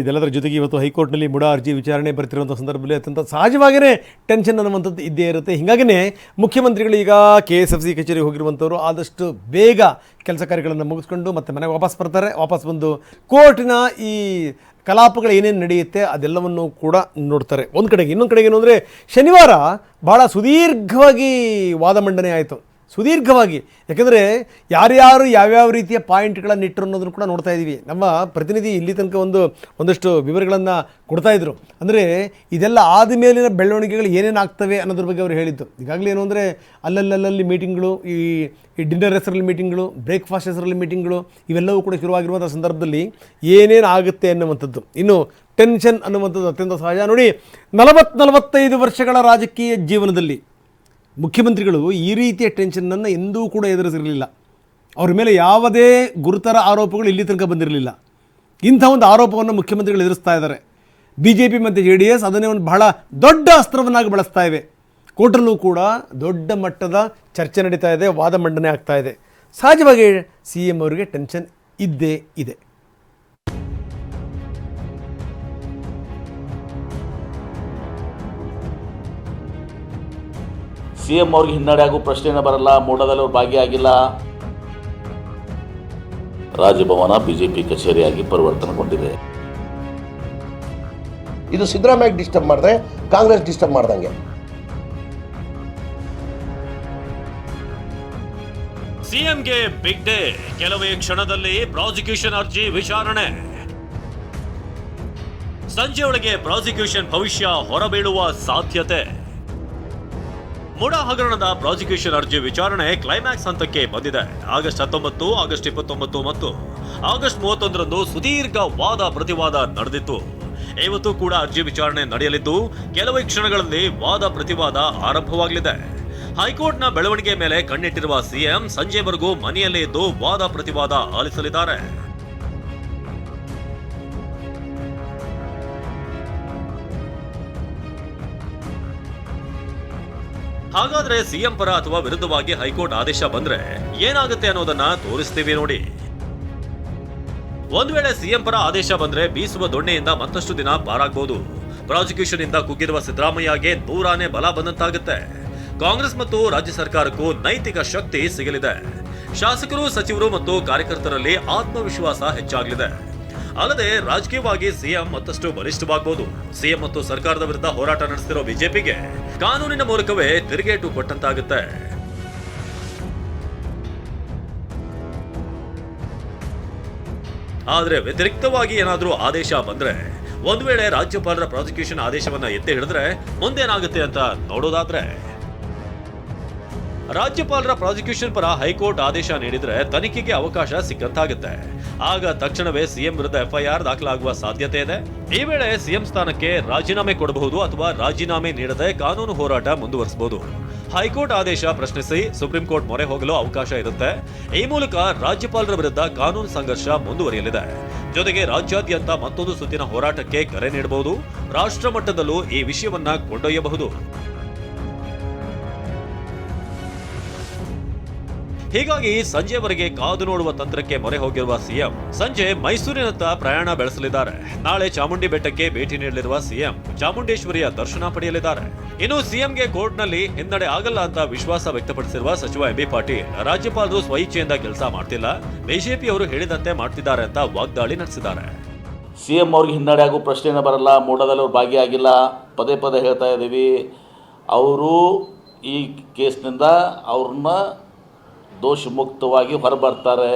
ಇದೆಲ್ಲದರ ಜೊತೆಗೆ ಇವತ್ತು ಹೈಕೋರ್ಟ್ನಲ್ಲಿ ಮುಡಾ ಅರ್ಜಿ ವಿಚಾರಣೆ ಬರ್ತಿರುವಂಥ ಸಂದರ್ಭದಲ್ಲಿ ಅತ್ಯಂತ ಸಹಜವಾಗಿಯೇ ಟೆನ್ಷನ್ ಅನ್ನುವಂಥದ್ದು ಇದ್ದೇ ಇರುತ್ತೆ. ಹೀಗಾಗಿನೇ ಮುಖ್ಯಮಂತ್ರಿಗಳು ಈಗ ಕೆ ಎಸ್ ಎಫ್ ಸಿ ಕಚೇರಿಗೆ ಹೋಗಿರುವಂಥವ್ರು ಆದಷ್ಟು ಬೇಗ ಕೆಲಸ ಕಾರ್ಯಗಳನ್ನು ಮುಗಿಸ್ಕೊಂಡು ಮತ್ತೆ ಮನೆಗೆ ವಾಪಸ್ ಬರ್ತಾರೆ. ವಾಪಸ್ ಬಂದು ಕೋರ್ಟಿನ ಈ ಕಲಾಪಗಳು ಏನೇನು ನಡೆಯುತ್ತೆ ಅದೆಲ್ಲವನ್ನು ಕೂಡ ನೋಡ್ತಾರೆ. ಒಂದು ಕಡೆಗೆ ಇನ್ನೊಂದು ಕಡೆಗೆ ಏನು ಅಂದರೆ ಶನಿವಾರ ಭಾಳ ಸುದೀರ್ಘವಾಗಿ ವಾದ ಮಂಡನೆ ಆಯಿತು. ಸುದೀರ್ಘವಾಗಿ. ಯಾಕಂದರೆ ಯಾರ್ಯಾರು ಯಾವ್ಯಾವ ರೀತಿಯ ಪಾಯಿಂಟ್ಗಳನ್ನು ಇಟ್ಟರು ಅನ್ನೋದನ್ನು ಕೂಡ ನೋಡ್ತಾ ಇದ್ದೀವಿ. ನಮ್ಮ ಪ್ರತಿನಿಧಿ ಇಲ್ಲಿ ತನಕ ಒಂದು, ಒಂದಷ್ಟು ವಿವರಗಳನ್ನು ಕೊಡ್ತಾ ಇದ್ದರು ಅಂದರೆ ಇದೆಲ್ಲ ಆದ ಮೇಲಿನ ಬೆಳವಣಿಗೆಗಳು ಏನೇನು ಆಗ್ತವೆ ಅನ್ನೋದ್ರ ಬಗ್ಗೆ ಅವರು ಹೇಳಿದ್ದು. ಈಗಾಗಲೇ ಏನು ಅಂದರೆ ಅಲ್ಲಲ್ಲಲ್ಲಿ ಮೀಟಿಂಗ್ಗಳು, ಈ ಈ ಡಿನ್ನರ್ ಹೆಸರಲ್ಲಿ ಮೀಟಿಂಗ್ಗಳು, ಬ್ರೇಕ್ಫಾಸ್ಟ್ ಹೆಸರಲ್ಲಿ ಮೀಟಿಂಗ್ಗಳು ಇವೆಲ್ಲವೂ ಕೂಡ ಶುರುವಾಗಿರುವಂಥ ಸಂದರ್ಭದಲ್ಲಿ ಏನೇನು ಆಗುತ್ತೆ ಅನ್ನುವಂಥದ್ದು. ಇನ್ನು ಟೆನ್ಷನ್ ಅನ್ನುವಂಥದ್ದು ಅತ್ಯಂತ ಸಹಜ. ನೋಡಿ, ನಲವತ್ತು ನಲವತ್ತೈದು ವರ್ಷಗಳ ರಾಜಕೀಯ ಜೀವನದಲ್ಲಿ ಮುಖ್ಯಮಂತ್ರಿಗಳು ಈ ರೀತಿಯ ಟೆನ್ಷನ್ನನ್ನು ಎಂದೂ ಕೂಡ ಎದುರಿಸಿರಲಿಲ್ಲ. ಅವ್ರ ಮೇಲೆ ಯಾವುದೇ ಗುರುತರ ಆರೋಪಗಳು ಇಲ್ಲಿ ತನಕ ಬಂದಿರಲಿಲ್ಲ. ಇಂಥ ಒಂದು ಆರೋಪವನ್ನು ಮುಖ್ಯಮಂತ್ರಿಗಳು ಎದುರಿಸ್ತಾ ಇದ್ದಾರೆ. ಬಿ ಜೆ ಪಿ ಮತ್ತು ಜೆ ಡಿ ಎಸ್ ಅದನ್ನೇ ಒಂದು ಬಹಳ ದೊಡ್ಡ ಅಸ್ತ್ರವನ್ನಾಗಿ ಬಳಸ್ತಾ ಇವೆ. ಕೋರ್ಟಲ್ಲೂ ಕೂಡ ದೊಡ್ಡ ಮಟ್ಟದ ಚರ್ಚೆ ನಡೀತಾ ಇದೆ, ವಾದ ಮಂಡನೆ ಆಗ್ತಾ ಇದೆ. ಸಹಜವಾಗಿ ಸಿ ಎಂ ಅವರಿಗೆ ಟೆನ್ಷನ್ ಇದ್ದೇ ಇದೆ. ಸಿ ಎಂ ಅವ್ರಿಗೆ ಹಿನ್ನಡೆ ಆಗೋ ಪ್ರಶ್ನೆನೇ ಬರಲ್ಲ ಮೂಡದಲ್ಲಿ ಅವ್ರು ಭಾಗಿಯಾಗಿಲ್ಲ ರಾಜಭವನ ಬಿಜೆಪಿ ಕಚೇರಿಯಾಗಿ ಪರಿವರ್ತನೆಗೊಂಡಿದೆ. ಇದು ಸಿದ್ದರಾಮಯ್ಯ ಡಿಸ್ಟರ್ಬ್ ಮಾಡಿದ್ರೆ ಕಾಂಗ್ರೆಸ್ ಡಿಸ್ಟರ್ಬ್ ಮಾಡ್ದಂಗೆ. ಸಿಎಂಗೆ ಬಿಗ್ ಡೇ ಕೆಲವೇ ಕ್ಷಣದಲ್ಲಿ ಪ್ರಾಸಿಕ್ಯೂಷನ್ ಅರ್ಜಿ ವಿಚಾರಣೆ. ಸಂಜೆಯೊಳಗೆ ಪ್ರಾಸಿಕ್ಯೂಷನ್ ಭವಿಷ್ಯ ಹೊರಬೀಳುವ ಸಾಧ್ಯತೆ. ಮುಡಾ ಹಗರಣದ ಪ್ರಾಸಿಕ್ಯೂಷನ್ ಅರ್ಜಿ ವಿಚಾರಣೆ ಕ್ಲೈಮ್ಯಾಕ್ಸ್ ಹಂತಕ್ಕೆ ಬಂದಿದೆ. ಆಗಸ್ಟ್ ಹತ್ತೊಂಬತ್ತು, ಆಗಸ್ಟ್ ಇಪ್ಪತ್ತೊಂಬತ್ತು ಮತ್ತು ಆಗಸ್ಟ್ ಮೂವತ್ತೊಂದರಂದು ಸುದೀರ್ಘ ವಾದ ಪ್ರತಿವಾದ ನಡೆದಿತ್ತು. ಇವತ್ತು ಕೂಡ ಅರ್ಜಿ ವಿಚಾರಣೆ ನಡೆಯಲಿದ್ದು, ಕೆಲವೇ ಕ್ಷಣಗಳಲ್ಲಿ ವಾದ ಪ್ರತಿವಾದ ಆರಂಭವಾಗಲಿದೆ. ಹೈಕೋರ್ಟ್ನ ಬೆಳವಣಿಗೆ ಮೇಲೆ ಕಣ್ಣಿಟ್ಟಿರುವ ಸಿಎಂ ಸಂಜೆವರೆಗೂ ಮನೆಯಲ್ಲೇ ಇದ್ದು ವಾದ ಪ್ರತಿವಾದ ಆಲಿಸಲಿದ್ದಾರೆ. ಹಾಗಾದ್ರೆ ಸಿಎಂ ಪರ ಅಥವಾ ವಿರುದ್ಧವಾಗಿ ಹೈಕೋರ್ಟ್ ಆದೇಶ ಬಂದ್ರೆ ಏನಾಗುತ್ತೆ ಅನ್ನೋದನ್ನ ತೋರಿಸ್ತೀವಿ ನೋಡಿ. ಒಂದ್ ವೇಳೆ ಸಿಎಂ ಪರ ಆದೇಶ ಬಂದ್ರೆ ಬೀಸುವ ದೊಣ್ಣೆಯಿಂದ ಮತ್ತಷ್ಟು ದಿನ ಪಾರಾಗಬಹುದು ಪ್ರಾಸಿಕ್ಯೂಷನ್ ಇಂದ ಕುಗ್ಗಿರುವ ಸಿದ್ದರಾಮಯ್ಯಗೆ ನೂರಾನೇ ಬಲ ಬಂದಂತಾಗುತ್ತೆ. ಕಾಂಗ್ರೆಸ್ ಮತ್ತು ರಾಜ್ಯ ಸರ್ಕಾರಕ್ಕೂ ನೈತಿಕ ಶಕ್ತಿ ಸಿಗಲಿದೆ. ಶಾಸಕರು, ಸಚಿವರು ಮತ್ತು ಕಾರ್ಯಕರ್ತರಲ್ಲಿ ಆತ್ಮವಿಶ್ವಾಸ ಹೆಚ್ಚಾಗಲಿದೆ. ಅಲ್ಲದೆ ರಾಜಕೀಯವಾಗಿ ಸಿಎಂ ಮತ್ತಷ್ಟು ಬಲಿಷ್ಠವಾಗಬಹುದು ಸಿಎಂ ಮತ್ತು ಸರ್ಕಾರದ ವಿರುದ್ಧ ಹೋರಾಟ ನಡೆಸ್ತಿರೋ ಬಿಜೆಪಿಗೆ ಕಾನೂನಿನ ಮೂಲಕವೇ ತಿರುಗೇಟು ಕೊಟ್ಟಂತಾಗುತ್ತೆ. ಆದ್ರೆ ವ್ಯತಿರಿಕ್ತವಾಗಿ ಏನಾದರೂ ಆದೇಶ ಬಂದ್ರೆ, ಒಂದ್ ವೇಳೆ ರಾಜ್ಯಪಾಲರ ಪ್ರಾಸಿಕ್ಯೂಷನ್ ಆದೇಶವನ್ನ ಎತ್ತಿ ಹಿಡಿದ್ರೆ ಮುಂದೇನಾಗುತ್ತೆ ಅಂತ ನೋಡೋದಾದ್ರೆ ರಾಜ್ಯಪಾಲರ ಪ್ರಾಸಿಕ್ಯೂಷನ್ ಪರ ಹೈಕೋರ್ಟ್ ಆದೇಶ ನೀಡಿದ್ರೆ ತನಿಖೆಗೆ ಅವಕಾಶ ಸಿಕ್ಕಂತಾಗುತ್ತೆ. ಆಗ ತಕ್ಷಣವೇ ಸಿಎಂ ವಿರುದ್ಧ ಎಫ್ಐಆರ್ ದಾಖಲಾಗುವ ಸಾಧ್ಯತೆ ಇದೆ. ಈ ವೇಳೆ ಸಿಎಂ ಸ್ಥಾನಕ್ಕೆ ರಾಜೀನಾಮೆ ಕೊಡಬಹುದು ಅಥವಾ ರಾಜೀನಾಮೆ ನೀಡದೆ ಕಾನೂನು ಹೋರಾಟ ಮುಂದುವರಿಸಬಹುದು. ಹೈಕೋರ್ಟ್ ಆದೇಶ ಪ್ರಶ್ನಿಸಿ ಸುಪ್ರೀಂ ಕೋರ್ಟ್ ಮೊರೆ ಹೋಗಲು ಅವಕಾಶ ಇರುತ್ತೆ. ಈ ಮೂಲಕ ರಾಜ್ಯಪಾಲರ ವಿರುದ್ಧ ಕಾನೂನು ಸಂಘರ್ಷ ಮುಂದುವರಿಯಲಿದೆ. ಜೊತೆಗೆ ರಾಜ್ಯಾದ್ಯಂತ ಮತ್ತೊಂದು ಸುತ್ತಿನ ಹೋರಾಟಕ್ಕೆ ಕರೆ ನೀಡಬಹುದು. ರಾಷ್ಟ್ರ ಮಟ್ಟದಲ್ಲೂ ಈ ವಿಷಯವನ್ನ ಕೊಂಡೊಯ್ಯಬಹುದು. ಹೀಗಾಗಿ ಸಂಜೆವರೆಗೆ ಕಾದು ನೋಡುವ ತಂತ್ರಕ್ಕೆ ಮೊರೆ ಹೋಗಿರುವ ಸಿಎಂ. ಸಂಜೆ ಮೈಸೂರಿನತ್ತ ಪ್ರಯಾಣ ಬೆಳೆಸಲಿದ್ದಾರೆ. ನಾಳೆ ಚಾಮುಂಡಿ ಬೆಟ್ಟಕ್ಕೆ ಭೇಟಿ ನೀಡಲಿರುವ ಸಿಎಂ ಚಾಮುಂಡೇಶ್ವರಿಯ ದರ್ಶನ ಪಡೆಯಲಿದ್ದಾರೆ. ಇನ್ನು ಸಿಎಂಗೆ ಕೋರ್ಟ್ನಲ್ಲಿ ಹಿನ್ನಡೆ ಆಗಲ್ಲ ಅಂತ ವಿಶ್ವಾಸ ವ್ಯಕ್ತಪಡಿಸಿರುವ ಸಚಿವ ಎಂಬಿ ಪಾಟೀಲ್, ರಾಜ್ಯಪಾಲರು ಸ್ವಇಚ್ಛೆಯಿಂದ ಕೆಲಸ ಮಾಡ್ತಿಲ್ಲ, ಬಿಜೆಪಿಯವರು ಹೇಳಿದಂತೆ ಮಾಡ್ತಿದ್ದಾರೆ ಅಂತ ವಾಗ್ದಾಳಿ ನಡೆಸಿದ್ದಾರೆ. ಸಿಎಂ ಅವ್ರಿಗೆ ಹಿನ್ನಡೆ ಆಗೋ ಪ್ರಶ್ನೆಯೇ ಬರಲ್ಲ, ಮೂಡದಲ್ಲಿ ಅವ್ರು ಭಾಗಿಯಾಗಿಲ್ಲ. ಪದೇ ಪದೇ ಹೇಳ್ತಾ ಇದ್ದೀವಿ. ಅವರು ಈ ಕೇಸ್ನಿಂದ ಅವ್ರನ್ನ ದೋಷ ಮುಕ್ತವಾಗಿ ಹೊರಬರ್ತಾರೆ.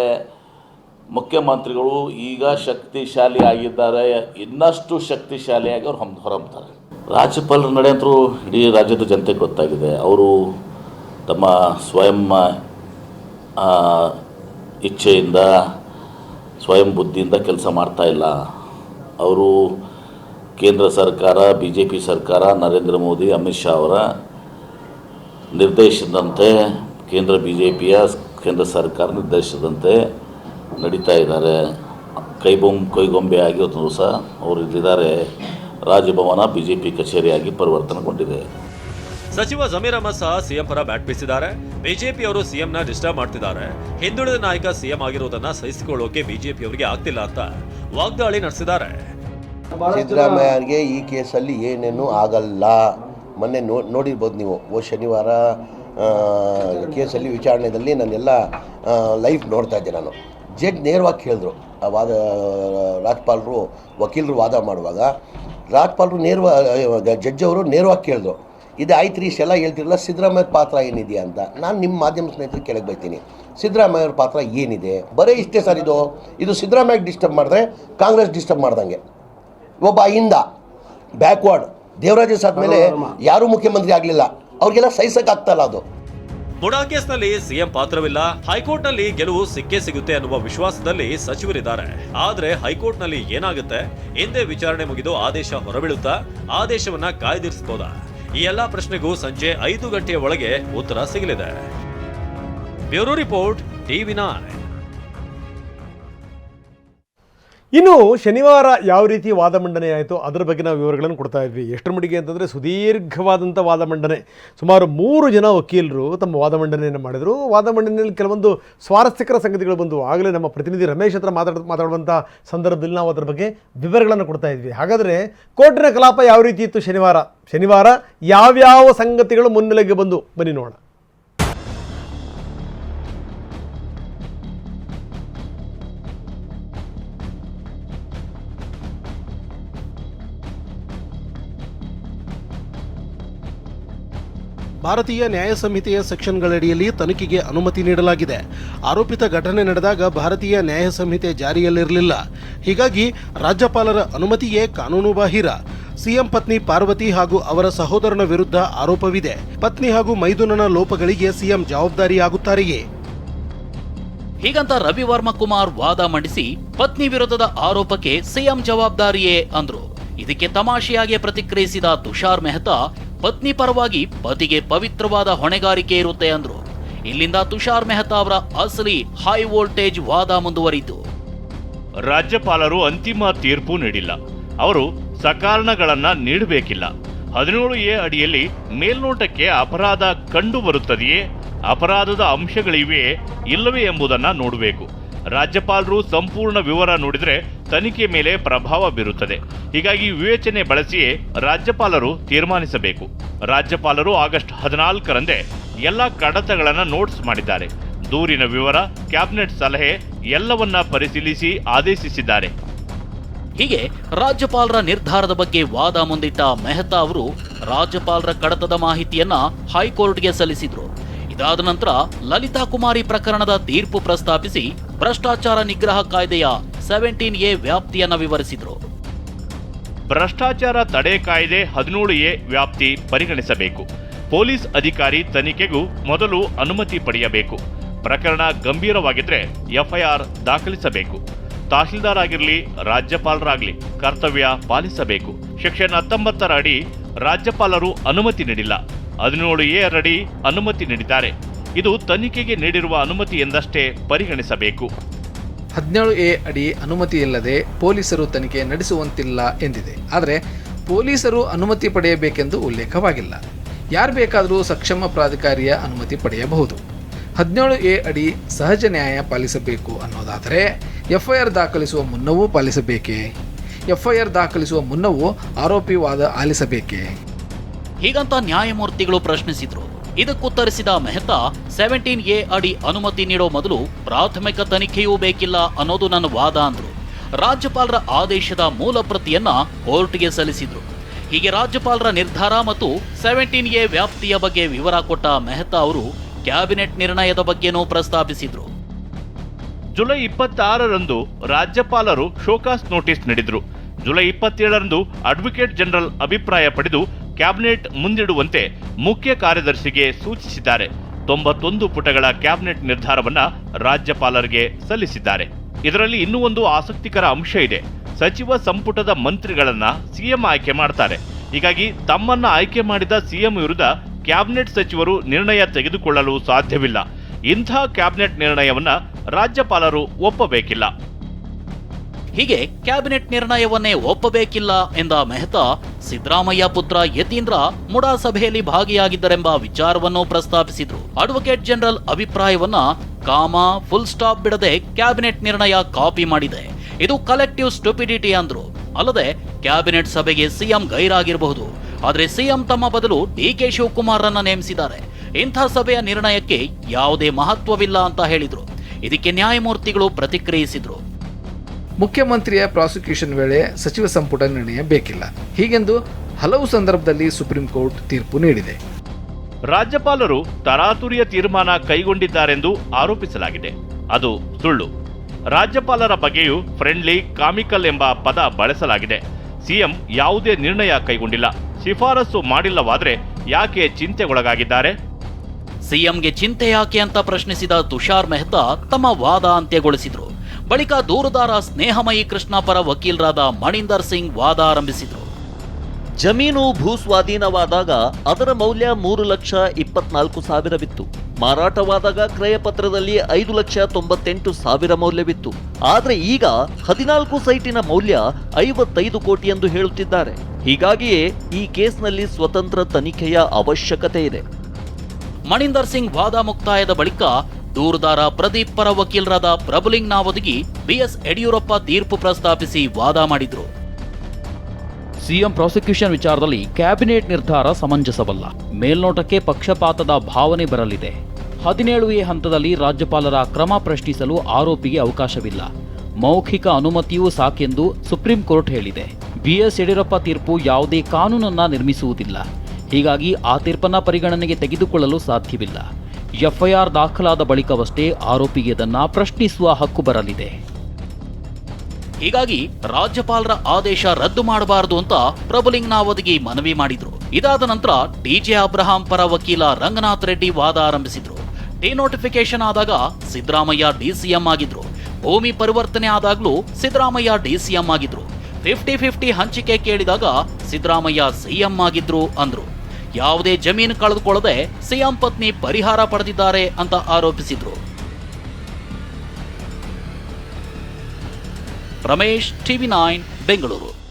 ಮುಖ್ಯಮಂತ್ರಿಗಳು ಈಗ ಶಕ್ತಿಶಾಲಿ ಆಗಿದ್ದಾರೆ ಇನ್ನಷ್ಟು ಶಕ್ತಿಶಾಲಿಯಾಗಿ ಅವ್ರು ಹೊಮ್ ರಾಜ್ಯಪಾಲರ ನಡೆ ಅಂತೂ ಇಡೀ ರಾಜ್ಯದ ಜನತೆಗೆ ಗೊತ್ತಾಗಿದೆ. ಅವರು ತಮ್ಮ ಸ್ವಯಂ ಇಚ್ಛೆಯಿಂದ, ಸ್ವಯಂ ಬುದ್ಧಿಯಿಂದ ಕೆಲಸ ಮಾಡ್ತಾ ಇಲ್ಲ. ಅವರು ಕೇಂದ್ರ ಸರ್ಕಾರ ಬಿ ಜೆ ಪಿ ಸರ್ಕಾರ, ನರೇಂದ್ರ ಮೋದಿ, ಅಮಿತ್ ಶಾ ಅವರ ನಿರ್ದೇಶನದಂತೆ ಕೇಂದ್ರ ಬಿ ಜೆ ಪಿಯ ಕೇಂದ್ರ ಸರ್ಕಾರ ನಿರ್ಧರಿಸಿದಂತೆ ನಡೀತಾ ಇದ್ದಾರೆ. ಕೈಬೊಂಬ್ ಕೈಗೊಂಬೆಯಾಗಿ ಒಂದು ದಿವಸ ಅವರು ಇಲ್ಲಿದ್ದಾರೆ. ರಾಜಭವನ ಬಿ ಜೆ ಪಿ ಕಚೇರಿಯಾಗಿ ಪರಿವರ್ತನೆಗೊಂಡಿದೆ. ಸಚಿವ ಜಮೀರ್ ಅಹಮದ್ ಸಹ ಸಿಎಂ ಪರ ಬ್ಯಾಟ್ ಬೀಸಿದ್ದಾರೆ. ಬಿಜೆಪಿಯವರು ಸಿಎಂನ ಡಿಸ್ಟರ್ಬ್ ಮಾಡ್ತಿದ್ದಾರೆ. ಹಿಂದುಳಿದ ನಾಯಕ ಸಿಎಂ ಆಗಿರುವುದನ್ನ ಸಹಿಸಿಕೊಳ್ಳೋಕೆ ಬಿಜೆಪಿಯವರಿಗೆ ಆಗ್ತಿಲ್ಲ ಅಂತ ವಾಗ್ದಾಳಿ ನಡೆಸಿದ್ದಾರೆ. ಸಿದ್ದರಾಮಯ್ಯಗೆ ಈ ಕೇಸಲ್ಲಿ ಏನೇನು ಆಗಲ್ಲ. ಮೊನ್ನೆ ನೋ ನೋಡಿರ್ಬೋದು ನೀವು ಓ ಶನಿವಾರ ಕೇಸಲ್ಲಿ ವಿಚಾರಣೆಯಲ್ಲಿ ನನ್ನೆಲ್ಲ ಲೈಫ್ ನೋಡ್ತಾ ಇದ್ದೆ ನಾನು. ಜಡ್ಜ್ ನೇರವಾಗಿ ಕೇಳಿದ್ರು. ಆ ವಾದ ರಾಜ್ಪಾಲರು ವಕೀಲರು ವಾದ ಮಾಡುವಾಗ ರಾಜ್ಪಾಲರು ನೇರವಾಗಿ ಜಡ್ಜ್ ಅವರು ನೇರವಾಗಿ ಕೇಳಿದ್ರು. ಇದು ಆಯ್ತು ರೀ ಇಷ್ಟೆಲ್ಲ ಹೇಳ್ತಿರಲ್ಲ ಸಿದ್ದರಾಮಯ್ಯ ಪಾತ್ರ ಏನಿದೆ ಅಂತ? ನಾನು ನಿಮ್ಮ ಮಾಧ್ಯಮ ಸ್ನೇಹಿತರು ಕೆಳಗೆ ಬೈತೀನಿ. ಸಿದ್ದರಾಮಯ್ಯವ್ರ ಪಾತ್ರ ಏನಿದೆ? ಬರೀ ಇಷ್ಟೇ ಸರ್ ಇದು. ಇದು ಸಿದ್ದರಾಮಯ್ಯ ಡಿಸ್ಟರ್ಬ್ ಮಾಡಿದ್ರೆ ಕಾಂಗ್ರೆಸ್ ಡಿಸ್ಟರ್ಬ್ ಮಾಡ್ದಂಗೆ. ಒಬ್ಬ ಹಿಂದ ಬ್ಯಾಕ್ವರ್ಡ್ ದೇವರಾಜ ಸಾದ್ಮೇಲೆ ಯಾರೂ ಮುಖ್ಯಮಂತ್ರಿ ಆಗಲಿಲ್ಲ. ಅವ್ರಿಗೆಲ್ಲ ಸಹಿಸಕ್ಕಾಗ್ತಲ್ಲ ಅದು. ಬುಡಾ ಕೇಸ್ನಲ್ಲಿ ಸಿಎಂ ಪಾತ್ರವಿಲ್ಲ. ಹೈಕೋರ್ಟ್ನಲ್ಲಿ ಗೆಲುವು ಸಿಕ್ಕೇ ಸಿಗುತ್ತೆ ಅನ್ನುವ ವಿಶ್ವಾಸದಲ್ಲಿ ಸಚಿವರಿದ್ದಾರೆ. ಆದ್ರೆ ಹೈಕೋರ್ಟ್ನಲ್ಲಿ ಏನಾಗುತ್ತೆ? ಎಂದೇ ವಿಚಾರಣೆ ಮುಗಿದು ಆದೇಶ ಹೊರಬೀಳುತ್ತಾ ಆದೇಶವನ್ನ ಕಾಯ್ದಿರಿಸಬಹುದಾ ಈ ಎಲ್ಲಾ ಪ್ರಶ್ನೆಗೂ ಸಂಜೆ ಐದು ಗಂಟೆಯ ಒಳಗೆ ಉತ್ತರ ಸಿಗಲಿದೆ. ಬ್ಯೂರೋ ರಿಪೋರ್ಟ್, ಟಿವಿ ನೈನ್ ಇನ್ನು ಶನಿವಾರ ಯಾವ ರೀತಿ ವಾದ ಮಂಡನೆ ಆಯಿತು ಅದರ ಬಗ್ಗೆ ನಾವು ವಿವರಗಳನ್ನು ಕೊಡ್ತಾ ಇದ್ವಿ. ಎಷ್ಟರ ಮಟ್ಟಿಗೆ ಅಂತಂದರೆ ಸುದೀರ್ಘವಾದಂಥ ವಾದ ಮಂಡನೆ ಸುಮಾರು ಮೂರು ಜನ ವಕೀಲರು ತಮ್ಮ ವಾದ ಮಂಡನೆಯನ್ನು ಮಾಡಿದರು. ವಾದ ಮಂಡನೆಯಲ್ಲಿ ಕೆಲವೊಂದು ಸ್ವಾರಸ್ಯಕರ ಸಂಗತಿಗಳು ಬಂದು ಆಗಲೇ ನಮ್ಮ ಪ್ರತಿನಿಧಿ ರಮೇಶ್ ಹತ್ರ ಮಾತಾಡ, ಮಾತಾಡುವಂಥ ಸಂದರ್ಭದಲ್ಲಿ ನಾವು ಅದರ ಬಗ್ಗೆ ವಿವರಗಳನ್ನು ಕೊಡ್ತಾ ಇದ್ವಿ. ಹಾಗಾದರೆ ಕೋರ್ಟಿನ ಕಲಾಪ ಯಾವ ರೀತಿ ಇತ್ತು ಶನಿವಾರ? ಶನಿವಾರ ಯಾವ್ಯಾವ ಸಂಗತಿಗಳು ಮುನ್ನೆಲೆಗೆ ಬಂದು? ಬನ್ನಿ ನೋಡೋಣ. ಭಾರತೀಯ ನ್ಯಾಯ ಸಂಹಿತೆಯ ಸೆಕ್ಷನ್ಗಳಡಿಯಲ್ಲಿ ತನಿಖೆಗೆ ಅನುಮತಿ ನೀಡಲಾಗಿದೆ. ಆರೋಪಿತ ಘಟನೆ ನಡೆದಾಗ ಭಾರತೀಯ ನ್ಯಾಯ ಸಂಹಿತೆ ಜಾರಿಯಲ್ಲಿರಲಿಲ್ಲ. ಹೀಗಾಗಿ ರಾಜ್ಯಪಾಲರ ಅನುಮತಿಯೇ ಕಾನೂನುಬಾಹಿರ ಸಿಎಂ ಪತ್ನಿ ಪಾರ್ವತಿ ಹಾಗೂ ಅವರ ಸಹೋದರನ ವಿರುದ್ಧ ಆರೋಪವಿದೆ. ಪತ್ನಿ ಹಾಗೂ ಮೈದುನನ ಲೋಪಗಳಿಗೆ ಸಿಎಂ ಜವಾಬ್ದಾರಿಯಾಗುತ್ತಾರೆಯೇ? ಹೀಗಂತ ರವಿ ವರ್ಮ ಕುಮಾರ್ ವಾದ ಮಂಡಿಸಿ ಪತ್ನಿ ವಿರುದ್ಧದ ಆರೋಪಕ್ಕೆ ಸಿಎಂ ಜವಾಬ್ದಾರಿಯೇ ಅಂದ್ರು. ಇದಕ್ಕೆ ತಮಾಷೆಯಾಗಿ ಪ್ರತಿಕ್ರಿಯಿಸಿದ ತುಷಾರ್ ಮೆಹ್ತಾ ಪತ್ನಿ ಪರವಾಗಿ ಪತಿಗೆ ಪವಿತ್ರವಾದ ಹೊಣೆಗಾರಿಕೆ ಇರುತ್ತೆ ಅಂದ್ರು. ಇಲ್ಲಿಂದ ತುಷಾರ್ ಮೆಹ್ತಾ ಅವರ ಅಸಲಿ ಹೈ ವೋಲ್ಟೇಜ್ ವಾದ ಮುಂದುವರಿತು ರಾಜ್ಯಪಾಲರು ಅಂತಿಮ ತೀರ್ಪು ನೀಡಿಲ್ಲ. ಅವರು ಸಕಾರಣಗಳನ್ನ ನೀಡಬೇಕಿಲ್ಲ. ಹದಿನೇಳು ಎ ಅಡಿಯಲ್ಲಿ ಮೇಲ್ನೋಟಕ್ಕೆ ಅಪರಾಧ ಕಂಡು ಬರುತ್ತದೆಯೇ? ಅಪರಾಧದ ಅಂಶಗಳಿವೆಯೇ? ಇಲ್ಲವೇ ಎಂಬುದನ್ನ ನೋಡಬೇಕು. ರಾಜ್ಯಪಾಲರು ಸಂಪೂರ್ಣ ವಿವರ ನೋಡಿದರೆ ತನಿಖೆ ಮೇಲೆ ಪ್ರಭಾವ ಬೀರುತ್ತದೆ. ಹೀಗಾಗಿ ವಿವೇಚನೆ ಬಳಸಿಯೇ ರಾಜ್ಯಪಾಲರು ತೀರ್ಮಾನಿಸಬೇಕು. ರಾಜ್ಯಪಾಲರು ಆಗಸ್ಟ್ ಹದಿನಾಲ್ಕರಂದೇ ಎಲ್ಲ ಕಡತಗಳನ್ನು ನೋಟ್ಸ್ ಮಾಡಿದ್ದಾರೆ. ದೂರಿನ ವಿವರ, ಕ್ಯಾಬಿನೆಟ್ ಸಲಹೆ ಎಲ್ಲವನ್ನ ಪರಿಶೀಲಿಸಿ ಆದೇಶಿಸಿದ್ದಾರೆ. ಹೀಗೆ ರಾಜ್ಯಪಾಲರ ನಿರ್ಧಾರದ ಬಗ್ಗೆ ವಾದ ಮುಂದಿಟ್ಟ ಮೆಹ್ತಾ ಅವರು ರಾಜ್ಯಪಾಲರ ಕಡತದ ಮಾಹಿತಿಯನ್ನ ಹೈಕೋರ್ಟ್ಗೆ ಸಲ್ಲಿಸಿದ್ರು. ಇದಾದ ನಂತರ ಲಲಿತಾ ಕುಮಾರಿ ಪ್ರಕರಣದ ತೀರ್ಪು ಪ್ರಸ್ತಾಪಿಸಿ ಭ್ರಷ್ಟಾಚಾರ ನಿಗ್ರಹ ಕಾಯ್ದೆಯ ಸೆವೆಂಟೀನ್ ಎ ವ್ಯಾಪ್ತಿಯನ್ನ ವಿವರಿಸಿದರು. ಭ್ರಷ್ಟಾಚಾರ ತಡೆ ಕಾಯ್ದೆ ಹದಿನೇಳು ಎ ವ್ಯಾಪ್ತಿ ಪರಿಗಣಿಸಬೇಕು. ಪೊಲೀಸ್ ಅಧಿಕಾರಿ ತನಿಖೆಗೂ ಮೊದಲು ಅನುಮತಿ ಪಡೆಯಬೇಕು. ಪ್ರಕರಣ ಗಂಭೀರವಾಗಿದ್ರೆ ಎಫ್ಐಆರ್ ದಾಖಲಿಸಬೇಕು. ತಹಶೀಲ್ದಾರ್ ಆಗಿರಲಿ ರಾಜ್ಯಪಾಲರಾಗಲಿ ಕರ್ತವ್ಯ ಪಾಲಿಸಬೇಕು. ಸೆಕ್ಷನ್ ಹತ್ತೊಂಬತ್ತರ ಅಡಿ ರಾಜ್ಯಪಾಲರು ಅನುಮತಿ ನೀಡಿಲ್ಲ. ಹದಿನೇಳು ಎ ಅಡಿ ಅನುಮತಿ ನೀಡಿದ್ದಾರೆ. ಇದು ತನಿಖೆಗೆ ನೀಡಿರುವ ಅನುಮತಿ ಎಂದಷ್ಟೇ ಪರಿಗಣಿಸಬೇಕು. ಹದಿನೇಳು ಎ ಅಡಿ ಅನುಮತಿ ಇಲ್ಲದೆ ಪೊಲೀಸರು ತನಿಖೆ ನಡೆಸುವಂತಿಲ್ಲ ಎಂದಿದೆ. ಆದರೆ ಪೊಲೀಸರು ಅನುಮತಿ ಪಡೆಯಬೇಕೆಂದು ಉಲ್ಲೇಖವಾಗಿಲ್ಲ. ಯಾರು ಬೇಕಾದರೂ ಸಕ್ಷಮ ಪ್ರಾಧಿಕಾರಿಯ ಅನುಮತಿ ಪಡೆಯಬಹುದು. ಹದಿನೇಳು ಎ ಅಡಿ ಸಹಜ ನ್ಯಾಯ ಪಾಲಿಸಬೇಕು ಅನ್ನೋದಾದರೆ ಎಫ್ಐಆರ್ ದಾಖಲಿಸುವ ಮುನ್ನವೂ ಪಾಲಿಸಬೇಕೇ? ಎಫ್ಐಆರ್ ದಾಖಲಿಸುವ ಮುನ್ನವೂ ಆರೋಪಿ ವಾದ ಆಲಿಸಬೇಕೇ? ಹೀಗಂತ ನ್ಯಾಯಮೂರ್ತಿಗಳು ಪ್ರಶ್ನಿಸಿದ್ರು. ಇದಕ್ಕುತ್ತರಿಸಿದ ಮೆಹ್ತಾ ಸೆವೆಂಟೀನ್ ಎ ಅಡಿ ಅನುಮತಿ ನೀಡೋ ಮೊದಲು ಪ್ರಾಥಮಿಕ ತನಿಖೆಯೂ ಬೇಕಿಲ್ಲ ಅನ್ನೋದು ನನ್ನ ವಾದ ಅಂದ್ರು. ರಾಜ್ಯಪಾಲರ ಆದೇಶದ ಮೂಲ ಪ್ರತಿಯನ್ನ ಕೋರ್ಟ್ಗೆ ಸಲ್ಲಿಸಿದ್ರು. ಹೀಗೆ ರಾಜ್ಯಪಾಲರ ನಿರ್ಧಾರ ಮತ್ತು ಸೆವೆಂಟೀನ್ ಎ ವ್ಯಾಪ್ತಿಯ ಬಗ್ಗೆ ವಿವರ ಕೊಟ್ಟ ಮೆಹ್ತಾ ಅವರು ಕ್ಯಾಬಿನೆಟ್ ನಿರ್ಣಯದ ಬಗ್ಗೆನೂ ಪ್ರಸ್ತಾಪಿಸಿದ್ರು. ಜುಲೈ ಇಪ್ಪತ್ತಾರರಂದು ರಾಜ್ಯಪಾಲರು ಶೋಕಾಸ್ ನೋಟಿಸ್ ನೀಡಿದ್ರು. ಜುಲೈ ಇಪ್ಪತ್ತೇಳರಂದು ಅಡ್ವೊಕೇಟ್ ಜನರಲ್ ಅಭಿಪ್ರಾಯ ಪಡೆದು ಕ್ಯಾಬಿನೆಟ್ ಮುಂದಿಡುವಂತೆ ಮುಖ್ಯ ಕಾರ್ಯದರ್ಶಿಗೆ ಸೂಚಿಸಿದ್ದಾರೆ. ತೊಂಬತ್ತೊಂದು ಪುಟಗಳ ಕ್ಯಾಬಿನೆಟ್ ನಿರ್ಧಾರವನ್ನ ರಾಜ್ಯಪಾಲರಿಗೆ ಸಲ್ಲಿಸಿದ್ದಾರೆ. ಇದರಲ್ಲಿ ಇನ್ನೂ ಒಂದು ಆಸಕ್ತಿಕರ ಅಂಶ ಇದೆ. ಸಚಿವ ಸಂಪುಟದ ಮಂತ್ರಿಗಳನ್ನ ಸಿಎಂ ಆಯ್ಕೆ ಮಾಡ್ತಾರೆ. ಹೀಗಾಗಿ ತಮ್ಮನ್ನ ಆಯ್ಕೆ ಮಾಡಿದ ಸಿಎಂ ವಿರುದ್ಧ ಕ್ಯಾಬಿನೆಟ್ ಸಚಿವರು ನಿರ್ಣಯ ತೆಗೆದುಕೊಳ್ಳಲು ಸಾಧ್ಯವಿಲ್ಲ. ಇಂಥ ಕ್ಯಾಬಿನೆಟ್ ನಿರ್ಣಯವನ್ನ ರಾಜ್ಯಪಾಲರು ಒಪ್ಪಬೇಕಿಲ್ಲ. ಹೀಗೆ ಕ್ಯಾಬಿನೆಟ್ ನಿರ್ಣಯವನ್ನೇ ಒಪ್ಪಬೇಕಿಲ್ಲ ಎಂದ ಮೆಹ್ತಾ, ಸಿದ್ದರಾಮಯ್ಯ ಪುತ್ರ ಯತೀಂದ್ರ ಮುಡಾ ಸಭೆಯಲ್ಲಿ ಭಾಗಿಯಾಗಿದ್ದರೆಂಬ ವಿಚಾರವನ್ನು ಪ್ರಸ್ತಾಪಿಸಿದ್ರು. ಅಡ್ವೊಕೇಟ್ ಜನರಲ್ ಅಭಿಪ್ರಾಯವನ್ನ ಕಾಮ ಫುಲ್ ಸ್ಟಾಪ್ ಬಿಡದೆ ಕ್ಯಾಬಿನೆಟ್ ನಿರ್ಣಯ ಕಾಪಿ ಮಾಡಿದೆ. ಇದು ಕಲೆಕ್ಟಿವ್ ಸ್ಟುಪಿಡಿಟಿ ಅಂದ್ರು. ಅಲ್ಲದೆ ಕ್ಯಾಬಿನೆಟ್ ಸಭೆಗೆ ಸಿಎಂ ಗೈರಾಗಿರಬಹುದು. ಆದರೆ ಸಿಎಂ ತಮ್ಮ ಬದಲು ಡಿಕೆ ಶಿವಕುಮಾರ್ರನ್ನ ನೇಮಿಸಿದ್ದಾರೆ. ಇಂಥ ಸಭೆಯ ನಿರ್ಣಯಕ್ಕೆ ಯಾವುದೇ ಮಹತ್ವವಿಲ್ಲ ಅಂತ ಹೇಳಿದ್ರು. ಇದಕ್ಕೆ ನ್ಯಾಯಮೂರ್ತಿಗಳು ಪ್ರತಿಕ್ರಿಯಿಸಿದ್ರು. ಮುಖ್ಯಮಂತ್ರಿಯ ಪ್ರಾಸಿಕ್ಯೂಷನ್ ವೇಳೆ ಸಚಿವ ಸಂಪುಟ ನಿರ್ಣಯ ಬೇಕಿಲ್ಲ. ಹೀಗೆಂದು ಹಲವು ಸಂದರ್ಭದಲ್ಲಿ ಸುಪ್ರೀಂ ಕೋರ್ಟ್ ತೀರ್ಪು ನೀಡಿದೆ. ರಾಜ್ಯಪಾಲರು ತರಾತುರಿಯ ತೀರ್ಮಾನ ಕೈಗೊಂಡಿದ್ದಾರೆಂದು ಆರೋಪಿಸಲಾಗಿದೆ. ಅದು ಸುಳ್ಳು. ರಾಜ್ಯಪಾಲರ ಬಗ್ಗೆಯೂ ಫ್ರೆಂಡ್ಲಿ ಕಾಮಿಕಲ್ ಎಂಬ ಪದ ಬಳಸಲಾಗಿದೆ. ಸಿಎಂ ಯಾವುದೇ ನಿರ್ಣಯ ಕೈಗೊಂಡಿಲ್ಲ. ಶಿಫಾರಸು ಮಾಡಿಲ್ಲವಾದರೆ ಯಾಕೆ ಚಿಂತೆಗೊಳಗಾಗಿದ್ದಾರೆ? ಸಿಎಂಗೆ ಚಿಂತೆ ಯಾಕೆ ಅಂತ ಪ್ರಶ್ನಿಸಿದ ತುಷಾರ್ ಮೆಹ್ತಾ ತಮ್ಮ ವಾದ ಅಂತ್ಯಗೊಳಿಸಿದ್ರು. ಬಳಿಕ ದೂರುದಾರ ಸ್ನೇಹಮಯಿ ಕೃಷ್ಣ ಪರ ವಕೀಲರಾದ ಮಣಿಂದರ್ ಸಿಂಗ್ ವಾದ ಆರಂಭಿಸಿದರು. ಜಮೀನು ಭೂಸ್ವಾಧೀನವಾದಾಗ ಅದರ ಮೌಲ್ಯ ಮೂರು ಲಕ್ಷ ಇಪ್ಪತ್ನಾಲ್ಕು ಸಾವಿರವಿತ್ತು. ಮಾರಾಟವಾದಾಗ ಕ್ರಯ ಪತ್ರದಲ್ಲಿ ಐದು ಲಕ್ಷ ತೊಂಬತ್ತೆಂಟು ಸಾವಿರ ಮೌಲ್ಯವಿತ್ತು. ಆದರೆ ಈಗ ಹದಿನಾಲ್ಕು ಸೈಟಿನ ಮೌಲ್ಯ ಐವತ್ತೈದು ಕೋಟಿ ಎಂದು ಹೇಳುತ್ತಿದ್ದಾರೆ. ಹೀಗಾಗಿಯೇ ಈ ಕೇಸ್ನಲ್ಲಿ ಸ್ವತಂತ್ರ ತನಿಖೆಯ ಅವಶ್ಯಕತೆ ಇದೆ. ಮಣಿಂದರ್ ಸಿಂಗ್ ವಾದ ಮುಕ್ತಾಯದ ಬಳಿಕ ದೂರುದಾರ ಪ್ರದೀಪ್ ಪರ ವಕೀಲರಾದ ಪ್ರಭುಲಿಂಗ್ ನಾವದಗಿ ಬಿಎಸ್ ಯಡಿಯೂರಪ್ಪ ತೀರ್ಪು ಪ್ರಸ್ತಾಪಿಸಿ ವಾದ ಮಾಡಿದ್ರು. ಸಿಎಂ ಪ್ರಾಸಿಕ್ಯೂಷನ್ ವಿಚಾರದಲ್ಲಿ ಕ್ಯಾಬಿನೆಟ್ ನಿರ್ಧಾರ ಸಮಂಜಸವಲ್ಲ. ಮೇಲ್ನೋಟಕ್ಕೆ ಪಕ್ಷಪಾತದ ಭಾವನೆ ಬರಲಿದೆ. ಹದಿನೇಳು ಎ ಹಂತದಲ್ಲಿ ರಾಜ್ಯಪಾಲರ ಕ್ರಮ ಪ್ರಶ್ನಿಸಲು ಆರೋಪಿಗೆ ಅವಕಾಶವಿಲ್ಲ. ಮೌಖಿಕ ಅನುಮತಿಯೂ ಸಾಕೆಂದು ಸುಪ್ರೀಂ ಕೋರ್ಟ್ ಹೇಳಿದೆ. ಬಿಎಸ್ ಯಡಿಯೂರಪ್ಪ ತೀರ್ಪು ಯಾವುದೇ ಕಾನೂನನ್ನ ನಿರ್ಮಿಸುವುದಿಲ್ಲ. ಹೀಗಾಗಿ ಆ ತೀರ್ಪನ್ನ ಪರಿಗಣನೆಗೆ ತೆಗೆದುಕೊಳ್ಳಲು ಸಾಧ್ಯವಿಲ್ಲ. ಎಫ್ಐಆರ್ ದಾಖಲಾದ ಬಳಿಕವಷ್ಟೇ ಆರೋಪಿಗೆ ಇದನ್ನ ಪ್ರಶ್ನಿಸುವ ಹಕ್ಕು ಬರಲಿದೆ. ಹೀಗಾಗಿ ರಾಜ್ಯಪಾಲರ ಆದೇಶ ರದ್ದು ಮಾಡಬಾರದು ಅಂತ ಪ್ರಭುಲಿಂಗ್ ನಾವದಗಿ ಮನವಿ ಮಾಡಿದ್ರು. ಇದಾದ ನಂತರ ಡಿಜೆ ಅಬ್ರಹಾಂ ಪರ ವಕೀಲ ರಂಗನಾಥ್ ರೆಡ್ಡಿ ವಾದ ಆರಂಭಿಸಿದ್ರು. ಡಿನೋಟಿಫಿಕೇಶನ್ ಆದಾಗ ಸಿದ್ದರಾಮಯ್ಯ ಡಿಸಿಎಂ ಆಗಿದ್ರು. ಭೂಮಿ ಪರಿವರ್ತನೆ ಆದಾಗಲೂ ಸಿದ್ದರಾಮಯ್ಯ ಡಿಸಿಎಂ ಆಗಿದ್ರು. ಫಿಫ್ಟಿ ಫಿಫ್ಟಿ ಹಂಚಿಕೆ ಕೇಳಿದಾಗ ಸಿದ್ದರಾಮಯ್ಯ ಸಿಎಂ ಆಗಿದ್ರು ಅಂದ್ರು. ಯಾವುದೇ ಜಮೀನು ಕಳೆದುಕೊಳ್ಳದೆ ಸಿಎಂ ಪತ್ನಿ ಪರಿಹಾರ ಪಡೆದಿದ್ದಾರೆ ಅಂತ ಆರೋಪಿಸಿದ್ರು. Ramesh TV nine Bengaluru.